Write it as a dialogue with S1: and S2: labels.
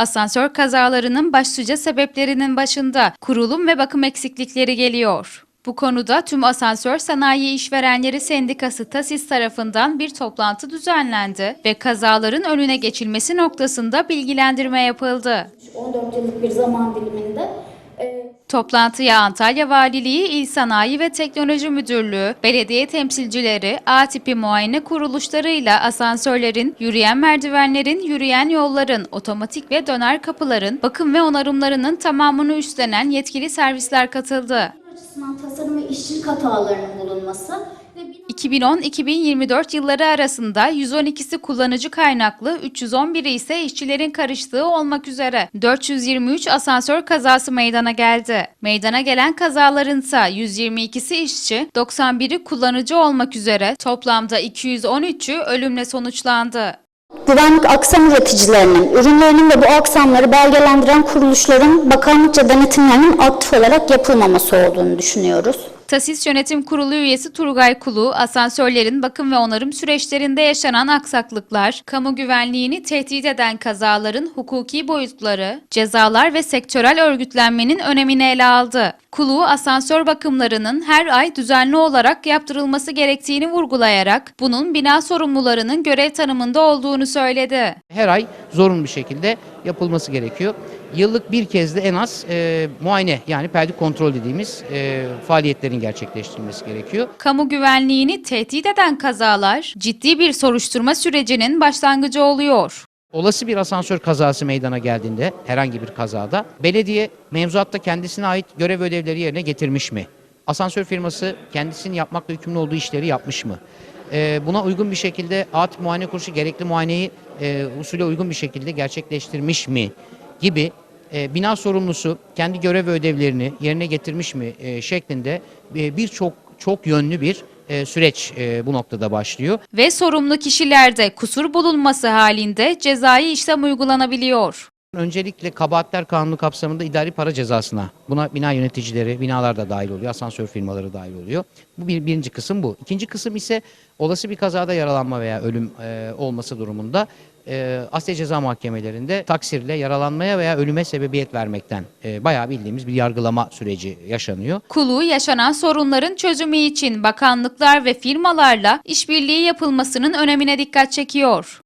S1: Asansör kazalarının başlıca sebeplerinin başında kurulum ve bakım eksiklikleri geliyor. Bu konuda tüm Asansör Sanayi İşverenleri Sendikası TASİS tarafından bir toplantı düzenlendi ve kazaların önüne geçilmesi noktasında bilgilendirme yapıldı.
S2: 14 yıllık bir zaman diliminde
S1: Toplantıya Antalya Valiliği, İl Sanayi ve Teknoloji Müdürlüğü, belediye temsilcileri, A tipi muayene kuruluşlarıyla asansörlerin, yürüyen merdivenlerin, yürüyen yolların, otomatik ve döner kapıların bakım ve onarımlarının tamamını üstlenen yetkili servisler katıldı.
S2: açısından tasarım ve işçilik hatalarının bulunması
S1: 2010-2024 yılları arasında 112'si kullanıcı kaynaklı, 311'i ise işçilerin karıştığı olmak üzere 423 asansör kazası meydana geldi. Meydana gelen kazaların ise 122'si işçi, 91'i kullanıcı olmak üzere toplamda 213'ü ölümle sonuçlandı.
S3: Güvenlik aksam üreticilerinin, ürünlerinin ve bu aksamları belgelendiren kuruluşların bakanlıkça denetimlerinin aktif olarak yapılmaması olduğunu düşünüyoruz.
S1: TASİS Yönetim Kurulu üyesi Turgay Kulu, asansörlerin bakım ve onarım süreçlerinde yaşanan aksaklıklar, kamu güvenliğini tehdit eden kazaların hukuki boyutları, cezalar ve sektörel örgütlenmenin önemini ele aldı. Kulu, asansör bakımlarının her ay düzenli olarak yaptırılması gerektiğini vurgulayarak, bunun bina sorumlularının görev tanımında olduğunu söyledi.
S4: her ay zorunlu bir şekilde yapılması gerekiyor. Yıllık bir kez de en az e, muayene yani perdik kontrol dediğimiz e, faaliyetlerin gerçekleştirilmesi gerekiyor.
S1: Kamu güvenliğini tehdit eden kazalar, ciddi bir soruşturma sürecinin başlangıcı oluyor.
S4: Olası bir asansör kazası meydana geldiğinde herhangi bir kazada belediye mevzuatta kendisine ait görev ödevleri yerine getirmiş mi? Asansör firması kendisinin yapmakla yükümlü olduğu işleri yapmış mı? E, buna uygun bir şekilde at muayene kuruluşu gerekli muayeneyi e, usule uygun bir şekilde gerçekleştirmiş mi? gibi e, bina sorumlusu kendi görev ve ödevlerini yerine getirmiş mi e, şeklinde e, birçok çok yönlü bir süreç bu noktada başlıyor.
S1: ve sorumlu kişilerde kusur bulunması halinde cezai işlem uygulanabiliyor.
S4: Öncelikle kabahatler kanunu kapsamında idari para cezasına buna bina yöneticileri, binalar da dahil oluyor, asansör firmaları dahil oluyor. Bu bir, birinci kısım bu. İkinci kısım ise olası bir kazada yaralanma veya ölüm e, olması durumunda e, Asya Ceza Mahkemelerinde taksirle yaralanmaya veya ölüme sebebiyet vermekten e, bayağı bildiğimiz bir yargılama süreci yaşanıyor.
S1: Kulu yaşanan sorunların çözümü için bakanlıklar ve firmalarla işbirliği yapılmasının önemine dikkat çekiyor.